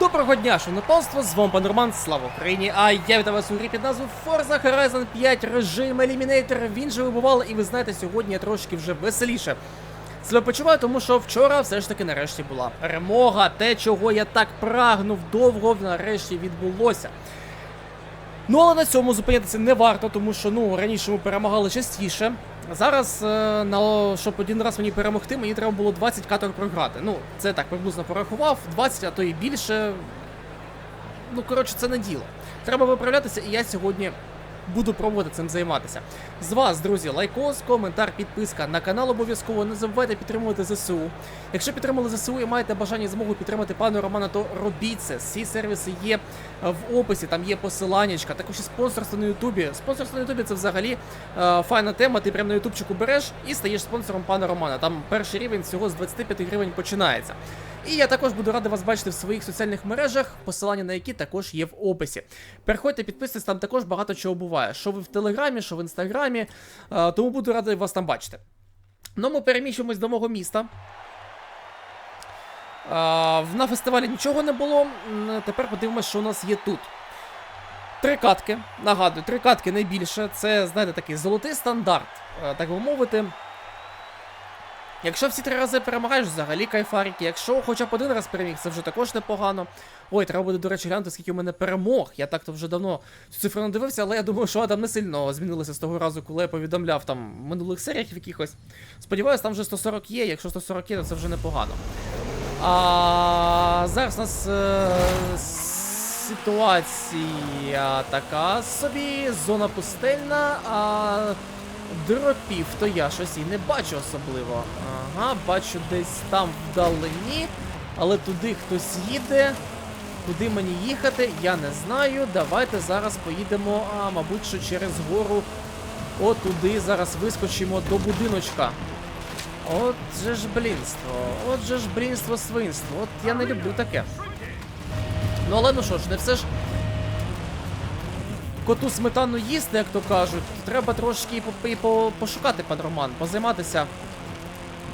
Доброго дня, шановне панство, з вами пан Роман, слава Україні, а я вітаю вас у грі під назвою Forza Horizon 5 режим Eliminator. Він же вибував, і ви знаєте, сьогодні я трошки вже веселіше себе почуваю, тому що вчора все ж таки нарешті була перемога. Те, чого я так прагнув довго, нарешті відбулося. Ну, але на цьому зупинятися не варто, тому що ну раніше ми перемагали частіше. Зараз, е, на, щоб один раз мені перемогти, мені треба було 20 каток програти. Ну, це так приблизно порахував, 20, а то і більше. Ну, коротше, це не діло. Треба виправлятися, і я сьогодні буду пробувати цим займатися. З вас, друзі, лайкос, коментар, підписка на канал обов'язково. Не забувайте підтримувати ЗСУ. Якщо підтримали ЗСУ і маєте бажання і змогу підтримати пана Романа, то робіть це. Всі сервіси є е, в описі, там є посиланнячка, також і спонсорство на Ютубі. Спонсорство на Ютубі це взагалі е, файна тема. Ти прямо на Ютубчику береш і стаєш спонсором пана Романа. Там перший рівень всього з 25 гривень починається. І я також буду радий вас бачити в своїх соціальних мережах, посилання на які також є в описі. Переходьте, підписуйтесь, там також багато чого буває. Що ви в Телеграмі, що в інстаграмі. Тому буду радий вас там бачити. Ну, ми переміщуємось до мого міста. На фестивалі нічого не було. Тепер подивимось, що у нас є тут. Три катки. Нагадую, три катки найбільше. Це, знаєте, такий золотий стандарт, е, так би мовити. Якщо всі три рази перемагаєш, взагалі кайфарики. Якщо хоча б один раз переміг, це вже також непогано. Ой, треба буде, до речі, глянути, скільки у мене перемог. Я так-то вже давно цю цифру не дивився, але я думаю, що там не сильно змінилося з того разу, коли я повідомляв там в минулих серіях якихось. Сподіваюсь, там вже 140 є. Якщо 140 є, то це вже непогано. А зараз у нас е, ситуація така собі, зона пустельна, а дропів, то я щось і не бачу особливо. Ага, бачу десь там вдалині, але туди хтось їде. Куди мені їхати, я не знаю. Давайте зараз поїдемо, а, мабуть, що через гору. Отуди зараз вискочимо до будиночка. От же ж блінство, от же ж блінство свинство. От я не люблю таке. Ну але ну що ж, не все ж. Коту сметану їсти, як то кажуть, треба трошки і, по, і по, пошукати, пан Роман, позайматися,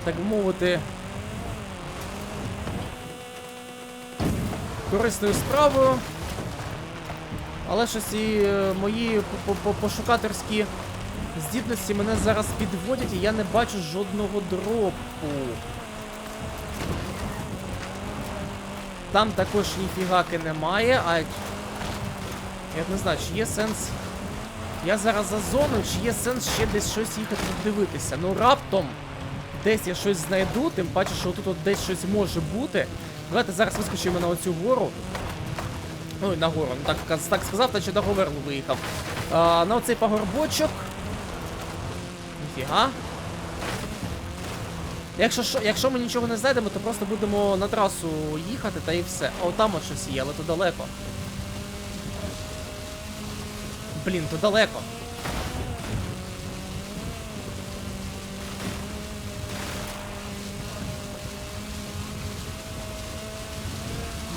так би мовити, корисною справою. Але щось і е, мої по- по- пошукаторські здібності мене зараз підводять, і я не бачу жодного дропу. Там також ніфігаки немає, а. Я не знаю, чи є сенс. Я зараз за зоною, чи є сенс ще десь щось їхати дивитися. Ну раптом десь я щось знайду, тим паче, що тут от десь щось може бути. Давайте зараз вискочимо на оцю гору. Ой, на гору, ну так, так сказав, наче до Говерлу виїхав. А, на оцей пагорбочок. Ніфіга. Якщо, що- якщо ми нічого не знайдемо, то просто будемо на трасу їхати та і все. О, там от щось є, але то далеко. Блін, то далеко.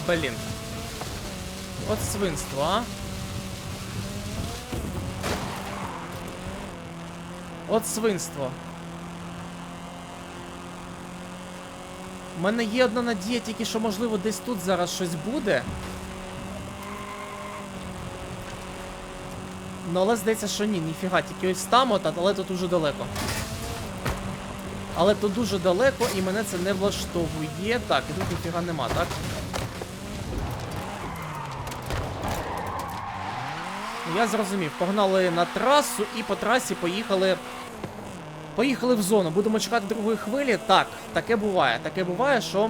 Блін. От свинство, а? От свинство. У мене є одна надія, тільки що, можливо, десь тут зараз щось буде. Ну, але здається, що ні, ніфіга, тільки ось там, от, але тут дуже далеко. Але тут дуже далеко і мене це не влаштовує. Так, і тут ніфіга нема, так? Я зрозумів, погнали на трасу і по трасі поїхали. Поїхали в зону. Будемо чекати другої хвилі. Так, таке буває. Таке буває, що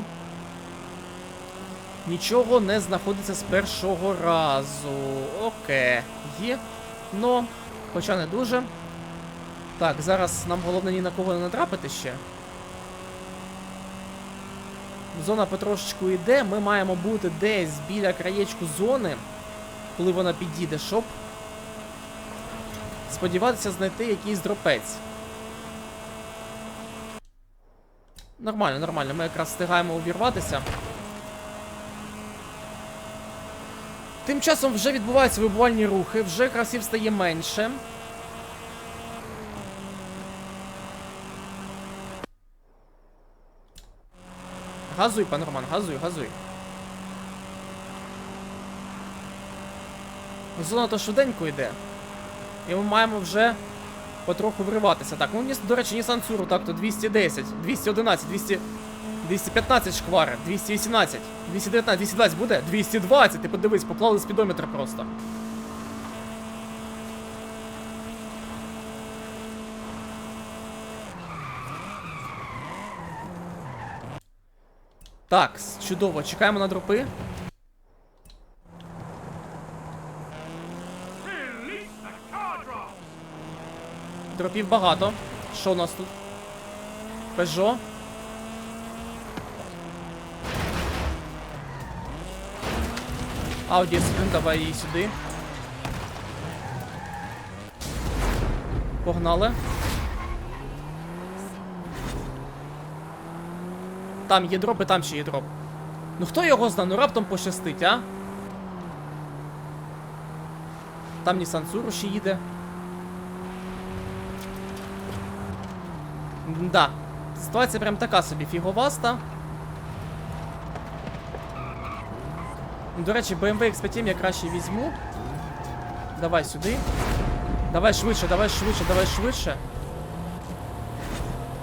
нічого не знаходиться з першого разу. Окей. Є. Ну, хоча не дуже. Так, зараз нам головне ні на кого не натрапити ще. Зона потрошечку йде. Ми маємо бути десь біля краєчку зони, коли вона підійде, щоб сподіватися знайти якийсь дропець. Нормально, нормально. Ми якраз встигаємо увірватися. Тим часом вже відбуваються вибувальні рухи, вже красів стає менше. Газуй, пан Роман, газуй, газуй. Зона то швиденько йде. І ми маємо вже потроху вриватися. Так, ну, до речі, Нісан Цуру, так, то 210, 211, 200. 215 шквари, 218, 219, 220 буде? 220, ти подивись, поклали спідометр просто. Так, чудово, чекаємо на дропи. Дропів багато. Що у нас тут? Peugeot. Audi S1, давай її сюди. Погнали. Там є дроп і там ще є дроп. Ну хто його знає, ну раптом пощастить, а? Там Nissan Tsuru ще їде. Да. Ситуація прям така собі фіговаста. До речі, BMW X5 я краще візьму. Давай сюди. Давай швидше, давай швидше, давай швидше.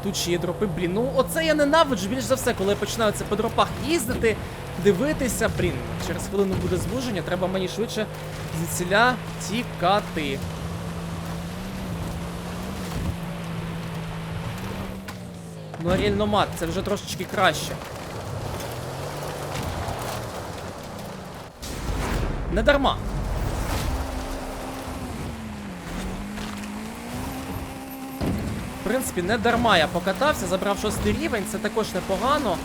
Тут ще є дропи, блін. Ну оце я ненавиджу більш за все, коли я починаю це по дропах їздити, дивитися, блін. Через хвилину буде звуження, треба мені швидше звідсіля тікати. Ну, Аріель Номад, це вже трошечки краще. Не дарма. В принципі, не дарма я покатався, забрав шостий рівень, це також непогано.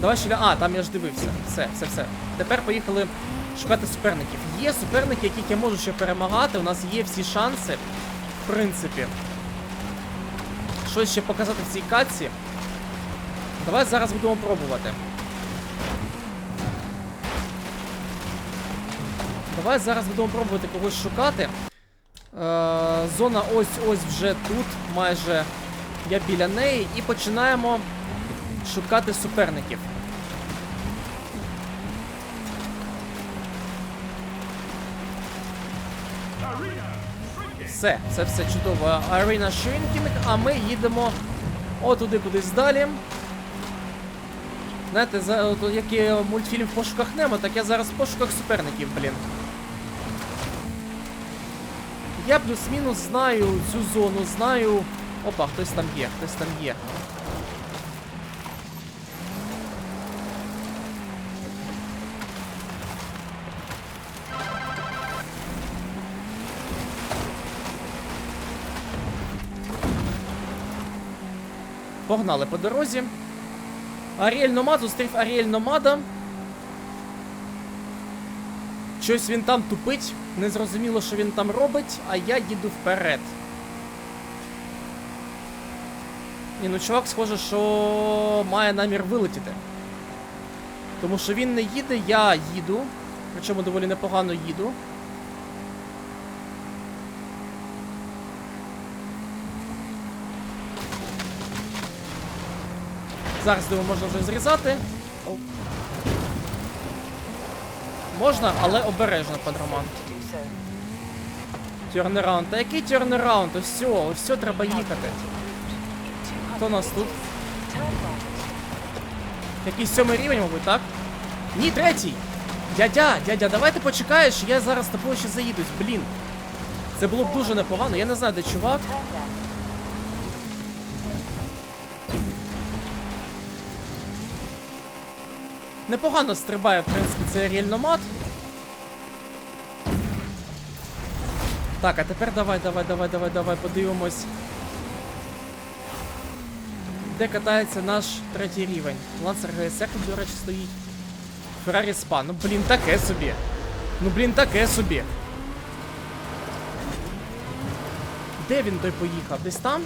Давай ще. А, там я ж дивився. Все, все, все. Тепер поїхали шукати суперників. Є суперники, яких я можу ще перемагати. У нас є всі шанси. В принципі. Щось ще показати в цій катці. Давай зараз будемо пробувати. Давай зараз будемо пробувати когось шукати. Е, зона ось-ось вже тут, майже я біля неї, і починаємо шукати суперників. Все, це все чудово. Арена Shrinking, а ми їдемо отуди кудись далі. Знаєте, за, от, як і мультфільм в пошуках Немо, так я зараз в пошуках суперників, блін. Я плюс-мінус знаю цю зону, знаю. Опа, хтось там є, хтось там є. Погнали по дорозі. Аріель Номад зустрів Аріель Номада. Щось він там тупить, не зрозуміло, що він там робить, а я їду вперед. Ні, ну чувак, схоже, що має намір вилетіти. Тому що він не їде, я їду. Причому доволі непогано їду. Зараз думаю, можна вже зрізати. Можна, але обережно, пан Роман. Тернераунд. Та який тернераунд? Ось все, ось все треба їхати. Хто у нас тут? Якийсь сьомий рівень, мабуть, так? Ні, третій! Дядя, дядя, давай ти почекаєш, я зараз з тобою ще заїдусь, блін. Це було б дуже непогано, я не знаю, де чувак. Непогано стрибає, в принципі, цей рельномат. Так, а тепер давай, давай, давай, давай, давай, подивимось. Де катається наш третій рівень? Лансер ГСР, до речі, стоїть. Феррарі Спа. Ну блін, таке собі. Ну блін, таке собі. Де він той поїхав? Десь там?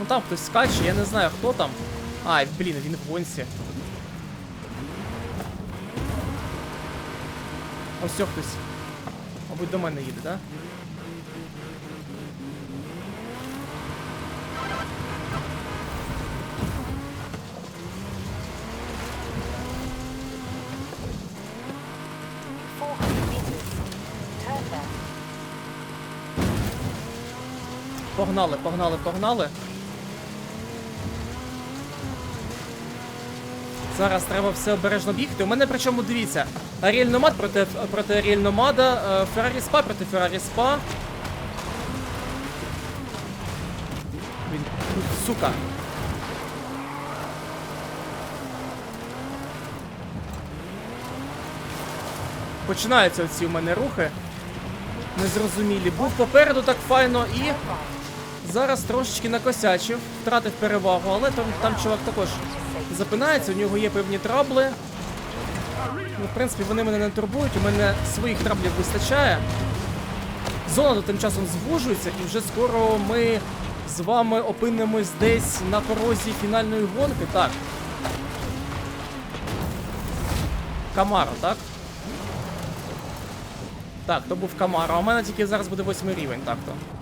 Ну там хтось скаче, я не знаю хто там. Ай, блін, він в гонці. Ось хтось. Мабуть, до мене їде, да? Погнали, погнали, погнали. Зараз треба все обережно бігти. У мене причому дивіться. Аріель Номад проти, проти Аріель Номада, е, Феррарі Спа проти Феррарі Спа. Він сука. Починаються оці у мене рухи. Незрозумілі. Був попереду так файно і. Зараз трошечки накосячив, втратив перевагу, але там, там чувак також запинається, у нього є певні трабли. Ну, в принципі, вони мене не турбують, у мене своїх траблів вистачає. Зона тим часом звужується, і вже скоро ми з вами опинимось десь на порозі фінальної гонки. Так. Камаро, так? Так, то був Камаро, а у мене тільки зараз буде восьмий рівень, так то.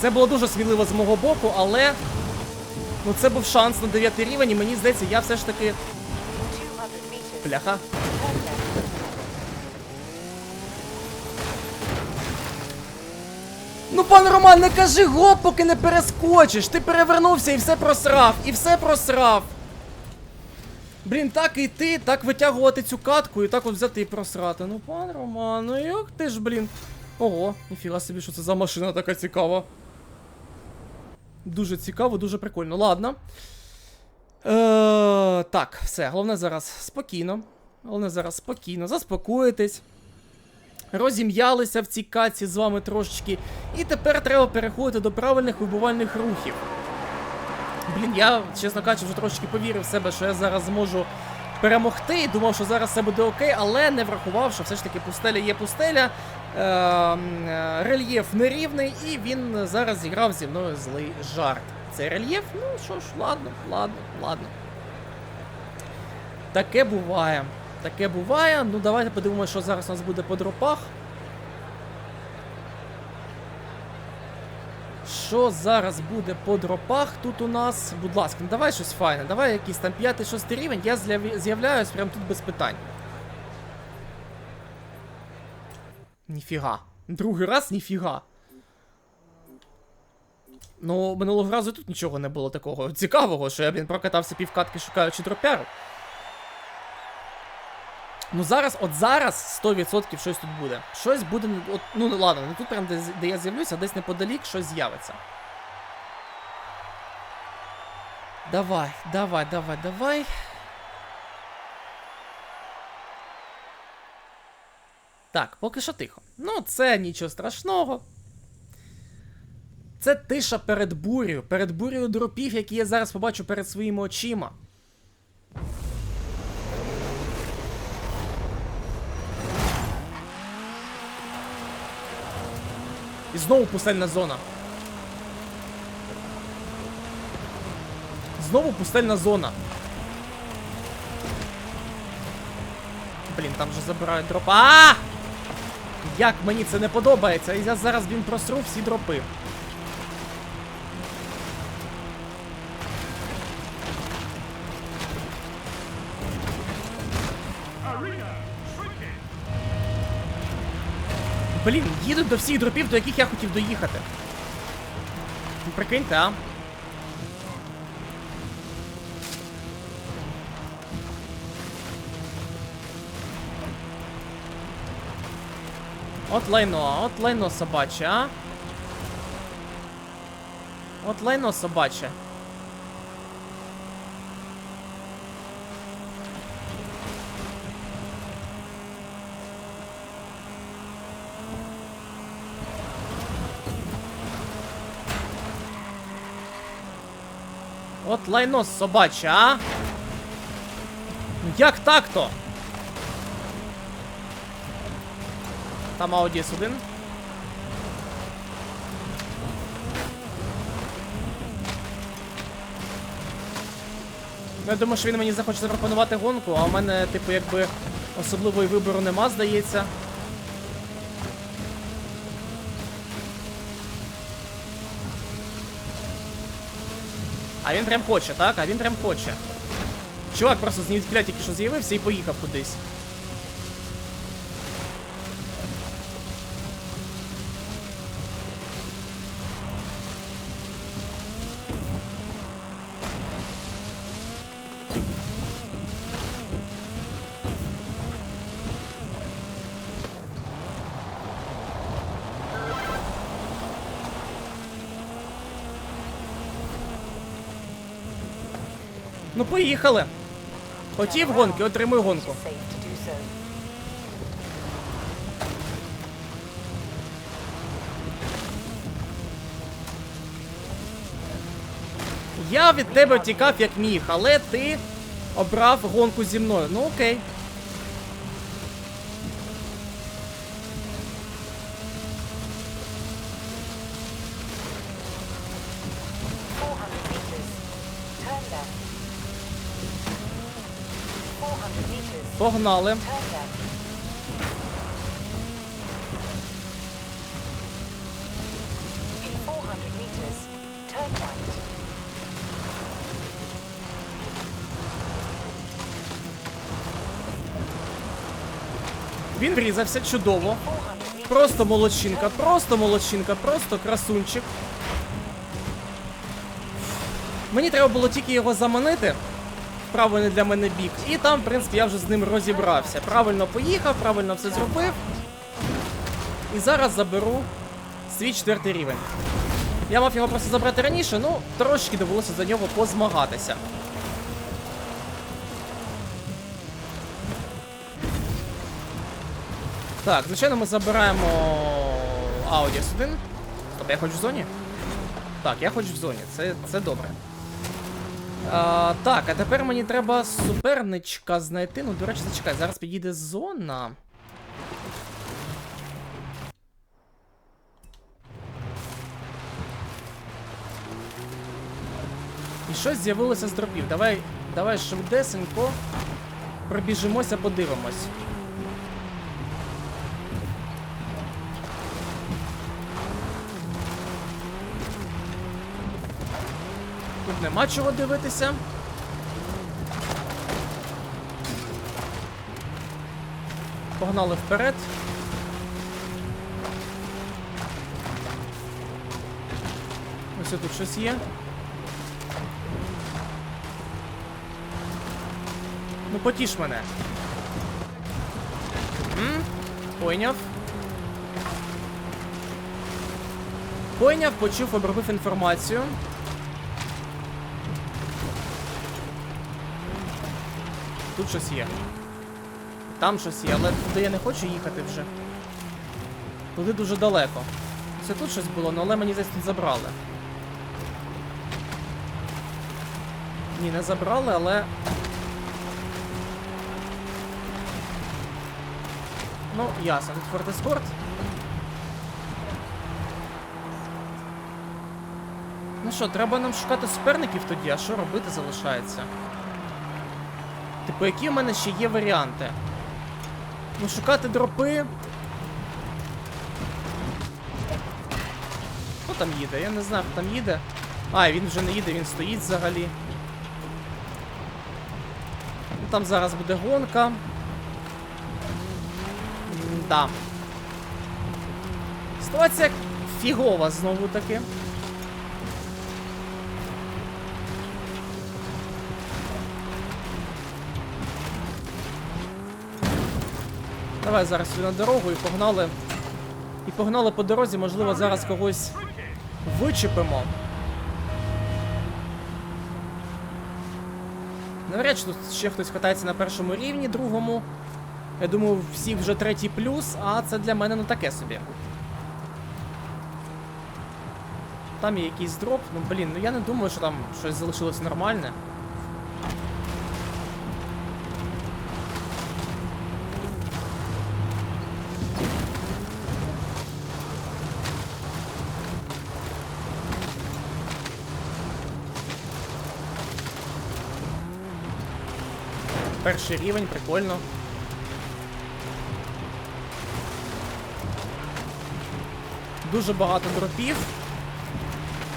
Це було дуже сміливо з мого боку, але ну це був шанс на 9 рівень, і мені здається, я все ж таки. In 200 meters, Бляха. Ну, пан Роман, не кажи гоп, поки не перескочиш. Ти перевернувся і все просрав, і все просрав. Блін, так і йти, так витягувати цю катку і так от взяти і просрати. Ну, пан Роман, ну як ти ж, блін. Ого, ніфіга собі, що це за машина така цікава. Дуже цікаво, дуже прикольно. Ладно. Е, так, все. Головне зараз спокійно. Головне зараз спокійно, заспокоїтесь. Розім'ялися в цій каці з вами трошечки. І тепер треба переходити до правильних вибувальних рухів. Блін, я, чесно кажучи, вже трошечки повірив в себе, що я зараз зможу перемогти. Думав, що зараз все буде окей, але не врахував, що все ж таки пустеля є пустеля. Е, е, рельєф нерівний, і він зараз зіграв зі мною злий жарт. Цей рельєф, ну що ж, ладно, ладно, ладно. Таке буває. Таке буває. Ну давайте подивимося, що зараз у нас буде по дропах. Що зараз буде по дропах тут у нас? Будь ласка, ну давай щось файне, давай якийсь там 5-6 рівень, я з'являюсь прямо тут без питань. Ніфіга. Другий раз ніфіга. Ну, минулого разу тут нічого не було такого цікавого, що я, блін, прокатався півкатки шукаючи дропяру. Ну зараз, от зараз 100% щось тут буде. Щось буде. От, ну ладно, не тут прям де, де я з'явлюся, а десь неподалік щось з'явиться. Давай, давай, давай, давай. Так, поки що тихо. Ну, це нічого страшного. Це тиша перед бурею, перед бурею дропів, які я зараз побачу перед своїми очима. І знову пустельна зона. Знову пустельна зона. Блін, там же забирають дропи. А! Як мені це не подобається? Я зараз він просру всі дропи. Блін, їдуть до всіх дропів, до яких я хотів доїхати. Прикиньте, а? От лайно, от лайно собаче, а? От лайно собаче. От лайно собаче, а? Як так-то? Там Audi S1. Ну, я думаю, що він мені захоче запропонувати гонку, а у мене, типу, якби особливої вибору нема, здається. А він прям хоче, так? А він прям хоче. Чувак просто з нізвідкля тільки що з'явився і поїхав кудись. Поїхали. Хотів гонки, отримуй гонку. Я від тебе втікав як міг, але ти обрав гонку зі мною. Ну окей. Right. Він врізався чудово. Просто молодчинка, просто молодчинка, просто красунчик. Мені треба було тільки його заманити правильний для мене бік. І там, в принципі, я вже з ним розібрався. Правильно поїхав, правильно все зробив. І зараз заберу свій четвертий рівень. Я мав його просто забрати раніше, ну трошки довелося за нього позмагатися. Так, звичайно, ми забираємо Audi S1. Стоп, я хоч в зоні? Так, я хоч в зоні, це, це добре. А, так, а тепер мені треба суперничка знайти. Ну, до речі, зачекай, зараз підійде зона. І щось з'явилося з дропів. Давай, давай швидесенько пробіжимося, подивимось. Нема чого дивитися. Погнали вперед. Ось тут щось є. Ну потіш мене. М? Пойняв. Пойняв, почув, обробив інформацію. Тут щось є. Там щось є, але туди я не хочу їхати вже. Туди дуже далеко. Це тут щось було, ну, але мені десь тут забрали. Ні, не забрали, але. Ну, ясно, тут фортескорт. Ну що, треба нам шукати суперників тоді, а що робити залишається? Типу, які в мене ще є варіанти? Ну, шукати дропи. Хто там їде? Я не знаю, хто там їде. А, він вже не їде, він стоїть взагалі. Ну, Там зараз буде гонка. Да. Ситуація фігова знову таки. Давай зараз сюди на дорогу і погнали. І погнали по дорозі, можливо, зараз когось вичепимо. Навряд чи тут ще хтось катається на першому рівні, другому. Я думаю, всіх вже третій плюс, а це для мене ну таке собі. Там є якийсь дроп, ну блін, ну я не думаю, що там щось залишилось нормальне. Перший рівень, прикольно. Дуже багато дропів.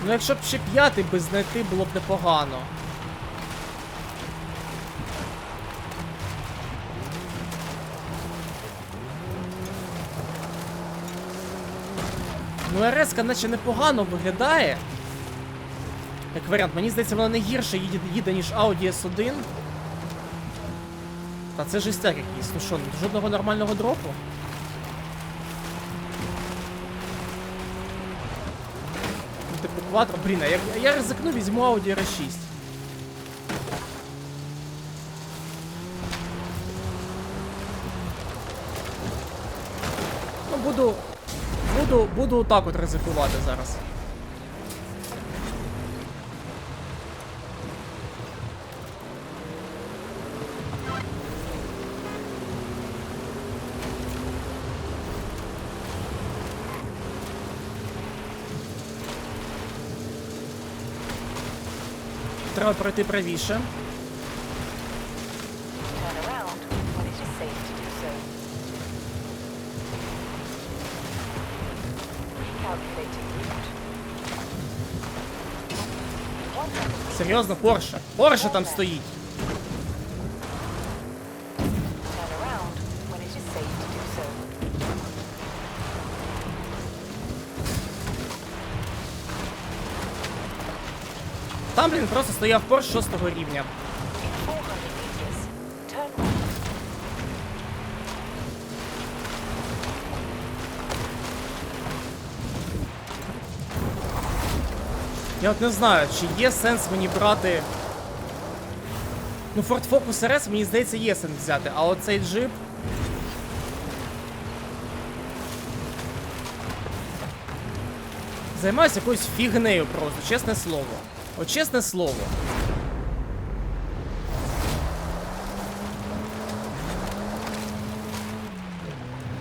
Ну, якщо б ще п'ятий би знайти, було б непогано. Ну, РС, наче непогано виглядає. Як варіант, мені здається, вона не гірше їде, їде ніж Audi S1. Та це жестяк якийсь. Ну що, жодного нормального дропу? Ну, типу квадро. Блін, я, я ризикну, візьму Audi R6. Ну, буду. Буду, буду так от ризикувати зараз. Recalculating route. 100 Серйозно, Порше. Порше там стоїть. Просто стояв Порш шостого рівня. In 400 meters, turn right. Я от не знаю, чи є сенс мені брати. Ну, Ford Focus RS, мені здається, є сенс взяти, а оцей джип. Займаюся якоюсь фігнею просто, чесне слово. От чесне слово.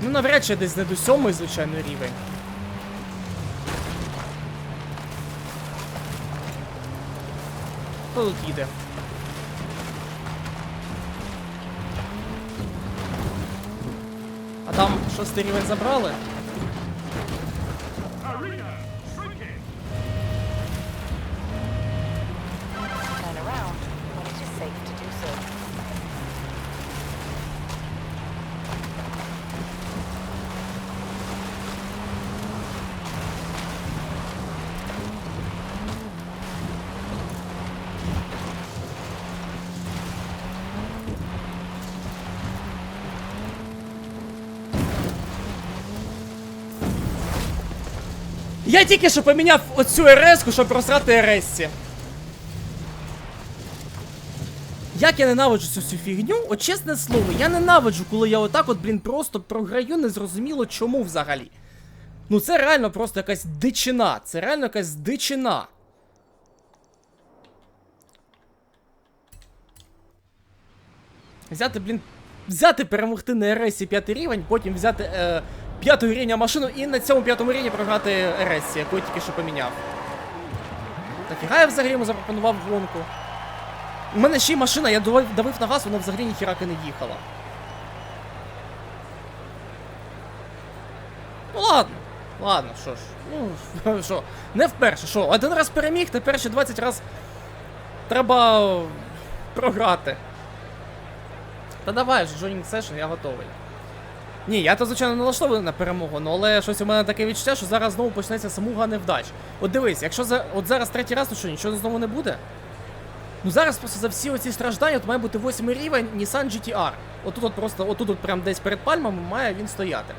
Ну, навряд чи десь не до сьомий, звичайно, рівень. Хто тут їде? А там шостий рівень забрали? Я тільки що поміняв оцю РС-ку, щоб просрати РС-ці. Як я ненавиджу цю всю фігню, от чесне слово, я ненавиджу, коли я отак от, блін, просто програю, незрозуміло чому взагалі. Ну це реально просто якась дичина. Це реально якась дичина. Взяти, блін, взяти, перемогти на РСі п'ятий рівень, потім взяти е, п'ятого рівня машину і на цьому п'ятому рівні програти РСі, яку тільки що поміняв. Нафіга я взагалі йому запропонував гонку. У мене ще й машина, я давив, на газ, вона взагалі ніхіраки не їхала. Ну ладно, ладно, що ж. Ну, що, не вперше, що, один раз переміг, тепер ще 20 раз треба програти. Та давай ж, joining session, я готовий. Ні, я то, звичайно, налаштований на перемогу, ну але щось у мене таке відчуття, що зараз знову почнеться самуга невдач. От дивись, якщо за, от зараз третій раз, то що, нічого знову не буде? Ну зараз просто за всі оці страждання от має бути восьмий рівень Nissan GTR. Отут от просто, отут от прям десь перед пальмами має він стояти.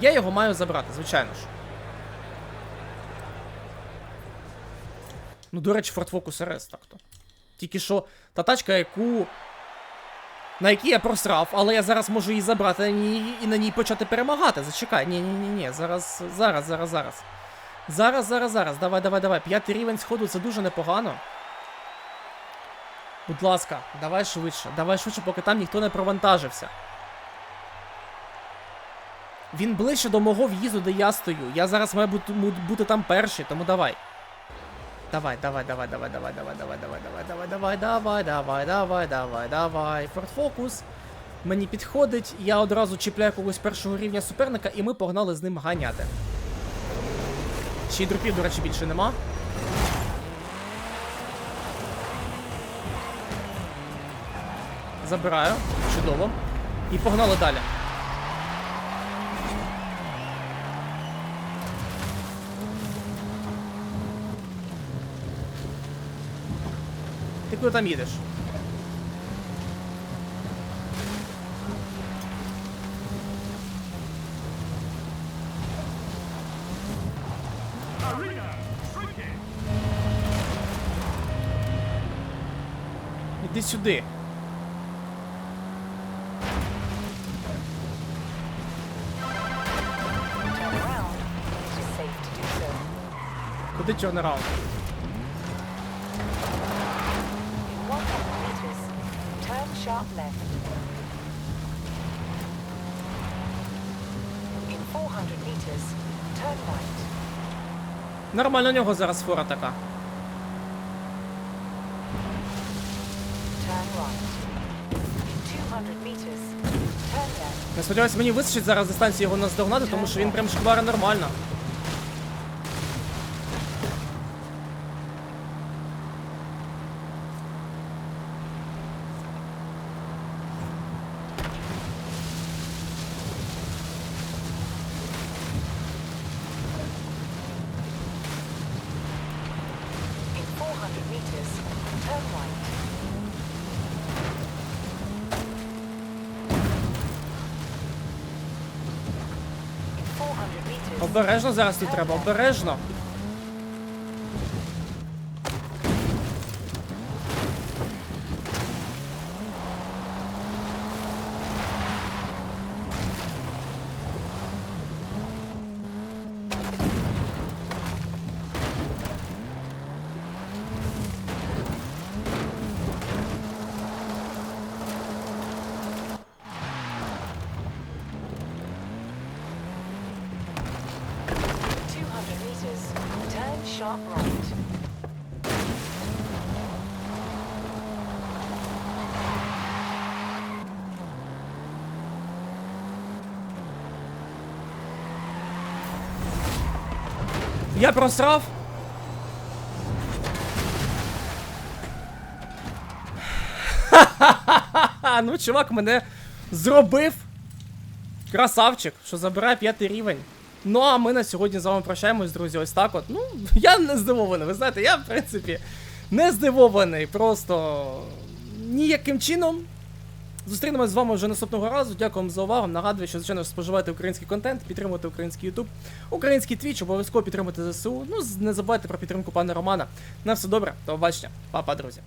Я його маю забрати, звичайно ж. Ну, до речі, Ford Focus RS так-то. Тільки що та тачка, яку. На якій я просрав, але я зараз можу її забрати і на ній почати перемагати. Зачекай. Ні, ні, ні, ні. Зараз, зараз, зараз, зараз. Зараз, зараз, зараз. Давай, давай, давай. П'ятий рівень сходу це дуже непогано. Будь ласка, давай швидше, давай швидше, поки там ніхто не провантажився. Він ближче до мого в'їзду, де я стою. Я зараз маю бути там перший, тому давай. Давай, давай, давай, давай, давай, давай, давай, давай, давай, давай, давай, давай, давай, давай, давай, давай. Форд Фокус. Мені підходить, я одразу чіпляю когось першого рівня суперника, і ми погнали з ним ганяти. Ще й дропів, до речі, більше нема. Забираю. Чудово. І погнали далі. Куди там їдеш? Іди сюди. Turn around. It is safe to do so. Куди чорнораунд? In 100 meters, turn sharp left. In 400 meters, turn right. Нормально у нього зараз фора така. Turn right. In 200 meters, turn left. Я сподіваюся, мені вистачить зараз дистанції його наздогнати, тому що він прям шквари нормально. Обережно зараз тут треба, обережно. 200 meters, turn sharp right. Я просрав. Ха-ха-ха-ха! Ну, чувак мене зробив. Красавчик, що забирає п'ятий рівень. Ну, а ми на сьогодні з вами прощаємось, друзі. Ось так от. Ну, я не здивований. Ви знаєте, я, в принципі, не здивований. Просто ніяким чином. Зустрінемось з вами вже наступного разу. Дякую вам за увагу. Нагадую, що звичайно споживайте український контент, підтримуйте український YouTube, український Twitch, обов'язково підтримуйте ЗСУ. Ну, не забувайте про підтримку пана Романа. На все добре, до побачення. Па-па, друзі.